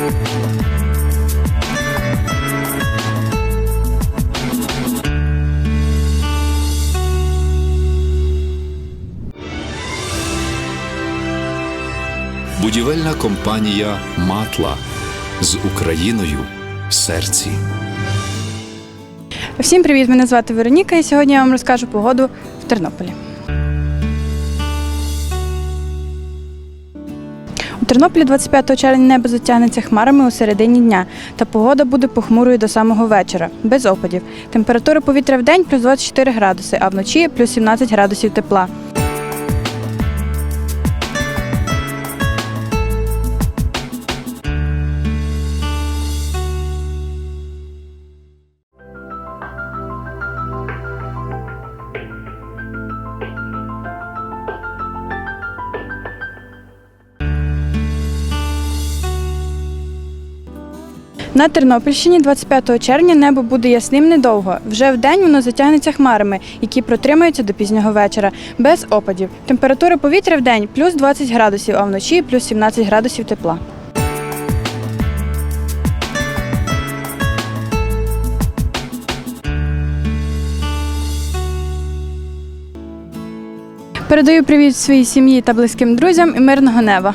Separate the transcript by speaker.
Speaker 1: Будівельна компанія Матла з Україною в серці.
Speaker 2: Всім привіт! Мене звати Вероніка, і сьогодні я вам розкажу погоду в Тернополі. Тернополі 25 червня небо затягнеться хмарами у середині дня, та погода буде похмурою до самого вечора, без опадів. Температура повітря в день плюс 24 градуси, а вночі плюс 17 градусів тепла. На Тернопільщині 25 червня небо буде ясним недовго. Вже в день воно затягнеться хмарами, які протримаються до пізнього вечора, без опадів. Температура повітря в день плюс 20 градусів, а вночі плюс 17 градусів тепла. Передаю привіт своїй сім'ї та близьким друзям і мирного неба.